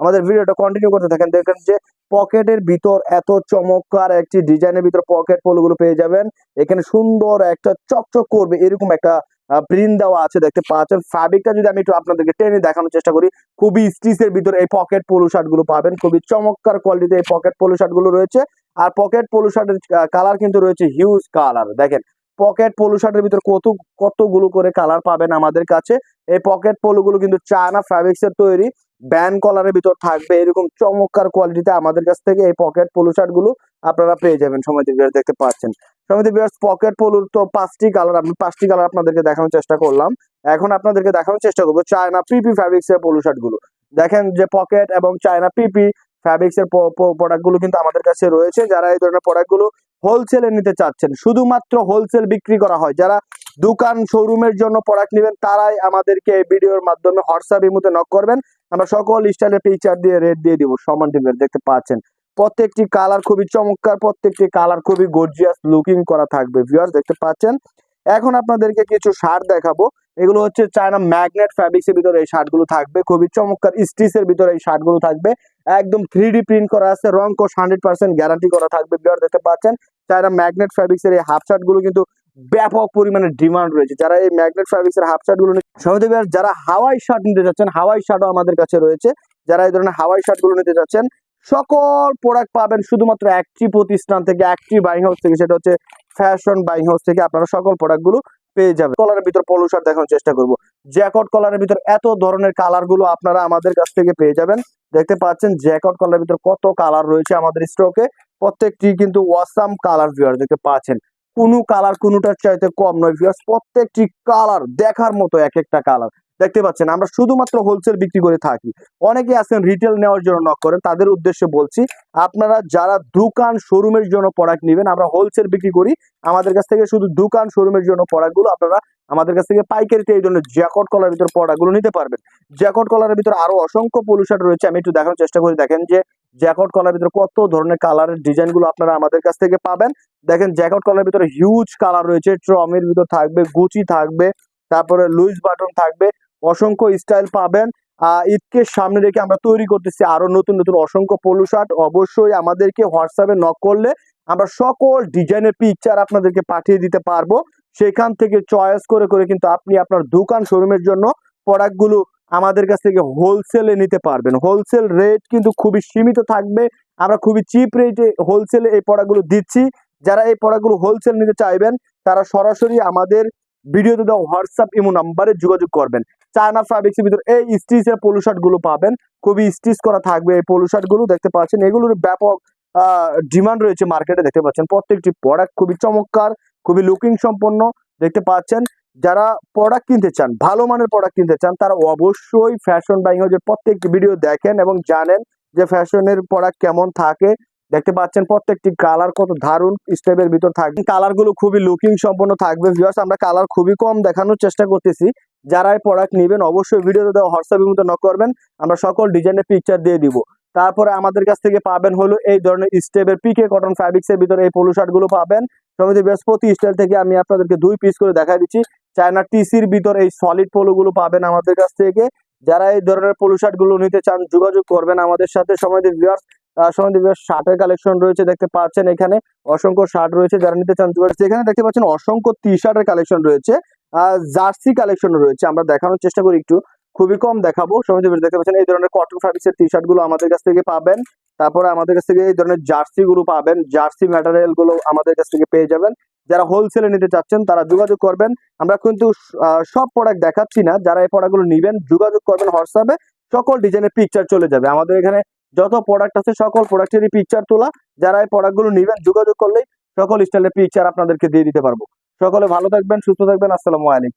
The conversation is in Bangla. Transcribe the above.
আমাদের ভিডিওটা কন্টিনিউ করতে থাকেন। দেখেন যে পকেটের ভিতর এত চমৎকার একটি ডিজাইনের ভিতর পকেট পলোগুলো পেয়ে যাবেন। এখানে সুন্দর একটা চকচক করবে, এরকম একটা প্রিন্ট দেওয়া আছে, দেখতে পাচ্ছেন। ফ্যাব্রিকটা যদি আমি একটু আপনাদেরকে টেনে দেখানোর চেষ্টা করি, খুবই স্টিচের ভিতরে এই পকেট পোলো শার্টগুলো পাবেন। খুবই চমৎকার কোয়ালিটিতে এই পকেট পোলো শার্টগুলো রয়েছে। আর পকেট পোলো শার্টের কালার কিন্তু রয়েছে হিউজ কালার দেখেন, পকেট পোলো শার্টের ভিতর কত, কতগুলো করে কালার পাবেন আমাদের কাছে। এই পকেট পোলো গুলো কিন্তু চায়না ফ্যাব্রিক্স এর তৈরি। ব্যান কলারের ভিতর থাকবে, এরকম চমৎকার কোয়ালিটিতে আমাদের কাছ থেকে এই পকেট পোলো শার্টগুলো আপনারা পেয়ে যাবেন সময় দেখতে পাচ্ছেন। সমিতি বিয়ার্স পকেট পোলোর তো পাঁচটি কালার আমি পাঁচটি কালার আপনাদেরকে দেখানোর চেষ্টা করলাম। এখন আপনাদেরকে দেখানোর চেষ্টা করব চায়না পিপি ফ্যাব্রিক্স এর পোলো শার্টগুলো। দেখেন যে পকেট এবং চায়না পিপি ফ্যাব্রিক্স এর প্রোডাক্টগুলো কিন্তু আমাদের কাছে রয়েছে। যারা এই ধরনের প্রোডাক্টগুলো হোলসেলে নিতে চাচ্ছেন, শুধুমাত্র হোলসেল বিক্রি করা হয়, যারা দোকান শোরুমের জন্য প্রোডাক্ট নেবেন, তারাই আমাদেরকে এই ভিডিওর মাধ্যমে হোয়াটসঅ্যাপ ইমুতে নক করবেন। আমরা সকল স্টাইলের পিকচার দিয়ে রেট দিয়ে দিব, সমান টিমের, দেখতে পাচ্ছেন। প্রত্যেকটি কালার খুবই চমৎকার, প্রত্যেকটি কালার খুবই গর্জিয়াস লুকিং করা থাকবে ভিউয়ার্স দেখতে পাচ্ছেন? এখন আপনাদেরকে কিছু শার্ট দেখাবো। এগুলো হচ্ছে চায়না ম্যাগনেট ফ্যাব্রিক্স এর ভিতরে এই শার্টগুলো থাকবে, খুবই চমৎকার স্টিচের ভিতরে এই শার্টগুলো থাকবে। একদম থ্রি প্রিন্ট করা আছে, রং কোষ হান্ড্রেড পার্সেন্ট গ্যারান্টি করা থাকবে ভিউয়ার দেখতে পাচ্ছেন? চায়না ম্যাগনেট ফ্যাব্রিক্স এর এই হাফ শার্টগুলো কিন্তু ব্যাপক পরিমাণে ডিমান্ড রয়েছে। যারা এই ম্যাগনেট ফ্যাব্রিক্স এর হাফ শার্টগুলো যারা হাওয়াই শার্ট নিতে চাচ্ছেন হাওয়াই শার্টও আমাদের কাছে রয়েছে। যারা এই ধরনের হাওয়াই শার্টগুলো নিতে চাচ্ছেন সকল প্রোডাক্ট পাবেন শুধুমাত্র একটি প্রতিষ্ঠান থেকে একটি বাইং হাউস থেকে, সেটা হচ্ছে ফ্যাশন বাইং হাউস থেকে আপনারা সকল প্রোডাক্টগুলো পেয়ে যাবেন। কলারের ভিতর পলো শার্ট দেখানোর চেষ্টা করব। জ্যাকট কলারের ভিতর এত ধরনের কালারগুলো আপনারা আমাদের কাছ থেকে পেয়ে যাবেন। দেখতে পাচ্ছেন জ্যাকট কলারের ভিতর কত কালার রয়েছে আমাদের স্টকে প্রত্যেকটি কিন্তু ওয়াসাম কালার ভিউয়ার দেখতে পাচ্ছেন। কোনো কালার কোনোটার চাইতে কম নয় ভিউয়ার্স প্রত্যেকটি কালার দেখার মতো এক একটা কালার দেখতে পাচ্ছেন, আমরা শুধুমাত্র হোলসেল বিক্রি করে থাকি। অনেকে আছেন রিটেল নেওয়ার জন্য নক করেন, তাদের উদ্দেশ্যে বলছি, আপনারা যারা দোকান শোরুমের জন্য প্রোডাক্ট নেবেন, আমরা হোলসেল বিক্রি করি। আমাদের কাছ থেকে শুধু দোকান শোরুমের জন্য প্রোডাক্টগুলো আপনারা আমাদের কাছ থেকে পাইকারিতে এই জন্য জ্যাকট কলার ভিতর প্রোডাক্টগুলো নিতে পারবেন। জ্যাকট কলারের ভিতর আরও অসংখ্য পলুশার্ট রয়েছে, আমি একটু দেখানোর চেষ্টা করি। দেখেন যে জ্যাকট কলার ভিতরে কত ধরনের কালারের ডিজাইনগুলো আপনারা আমাদের কাছ থেকে পাবেন। দেখেন জ্যাকট কলার ভিতরে হিউজ কালার রয়েছে। ট্রমের ভিতর থাকবে গুচি থাকবে, তারপরে লুইস বাটন থাকবে, অসংখ্য স্টাইল পাবেন। ঈদকে সামনে রেখে আমরা তৈরি করতেছি আরও নতুন নতুন অসংখ্য পলু শার্ট অবশ্যই আমাদেরকে হোয়াটসঅ্যাপে নক করলে আমরা সকল ডিজাইনের পিকচার আপনাদেরকে পাঠিয়ে দিতে পারব। সেখান থেকে চয়েস করে করে কিন্তু আপনি আপনার দোকান শোরুমের জন্য প্রোডাক্টগুলো আমাদের কাছ থেকে হোলসেলে নিতে পারবেন। হোলসেল রেট কিন্তু খুবই সীমিত থাকবে। আমরা খুবই চিপ রেটে হোলসেলে এই প্রোডাক্টগুলো দিচ্ছি। যারা এই প্রোডাক্টগুলো হোলসেল নিতে চাইবেন, তারা সরাসরি আমাদের ভিডিওতে দেওয়া হোয়াটসঅ্যাপ, ইমো নাম্বারে যোগাযোগ করবেন। চায়না ফ্যাব্রিক্সের ভিতরে এই স্টিচের পলু শার্টগুলো পাবেন। খুবই স্টিচ করা থাকবে এই পলু শার্টগুলো দেখতে পাচ্ছেন? এগুলোর ব্যাপক ডিমান্ড রয়েছে মার্কেটে দেখতে পাচ্ছেন? প্রত্যেকটি প্রোডাক্ট খুবই চমৎকার, খুবই লুকিং সম্পন্ন দেখতে পাচ্ছেন? যারা প্রোডাক্ট কিনতে চান, ভালো মানের প্রোডাক্ট কিনতে চান, তারা অবশ্যই ফ্যাশন বাইং হাউসের প্রত্যেকটি ভিডিও দেখেন এবং জানেন যে ফ্যাশনের প্রোডাক্ট কেমন থাকে। দেখতে পাচ্ছেন প্রত্যেকটি কালার কত দারুণ স্টেপের ভিতর থাকবে। কালারগুলো খুবই লুকিং সম্পন্ন থাকবে ভিউয়ার্স আমরা কালার খুবই কম দেখানোর চেষ্টা করতেছি। যারা এই প্রোডাক্ট নেবেন, অবশ্যই ভিডিওতে দেওয়া হোয়াটসঅ্যাপের মধ্যে নক করবেন, আমরা সকল ডিজাইনের পিকচার দিয়ে দিব। তারপরে আমাদের কাছ থেকে পাবেন হলো এই ধরনের স্টেপের পিকে কটন ফ্যাব্রিক্স এর ভিতরে এই পলু শার্টগুলো পাবেন। সমিতি বৃহস্পতি স্টাইল থেকে আমি আপনাদেরকে দুই পিস করে দেখা দিচ্ছি। চায়না টিসির ভিতর এই সলিড পলো গুলো পাবেন আমাদের কাছ থেকে। যারা এই ধরনের পলু শার্টগুলো নিতে চান, যোগাযোগ করবেন আমাদের সাথে। সময় ভিউয়ার্স সমিতি ভিউয়ার্স শার্টের কালেকশন রয়েছে, দেখতে পাচ্ছেন এখানে। অসংখ্য শার্ট রয়েছে, যারা নিতে চান এখানে দেখতে পাচ্ছেন অসংখ্য টি শার্টের কালেকশন রয়েছে জার্সি কালেকশন রয়েছে। আমরা দেখানোর চেষ্টা করি একটু। খুবই কম দেখাবো। সমিতি দেখতে পাচ্ছেন, এই ধরনের কটন ফ্যাব্রিক্সের টি শার্টগুলো আমাদের কাছ থেকে পাবেন। তারপরে আমাদের কাছ থেকে এই ধরনের জার্সি গুলো পাবেন। জার্সি ম্যাটেরিয়ালগুলো আমাদের কাছ থেকে পেয়ে যাবেন। যারা হোলসেলে নিতে চাচ্ছেন, তারা যোগাযোগ করবেন। আমরা কিন্তু সব প্রোডাক্ট দেখাচ্ছি না। যারা এই প্রোডাক্টগুলো নিবেন, যোগাযোগ করবেন হোয়াটসঅ্যাপে। সকল ডিজাইনের পিকচার চলে যাবে। আমাদের এখানে যত প্রোডাক্ট আছে, সকল প্রোডাক্টেরই পিকচার তোলা। যারা এই প্রোডাক্টগুলো নিবেন, যোগাযোগ করলেই সকল স্টাইলের পিকচার আপনাদেরকে দিয়ে দিতে পারব। সকলে ভালো থাকবেন, সুস্থ থাকবেন। আসসালামু আলাইকুম।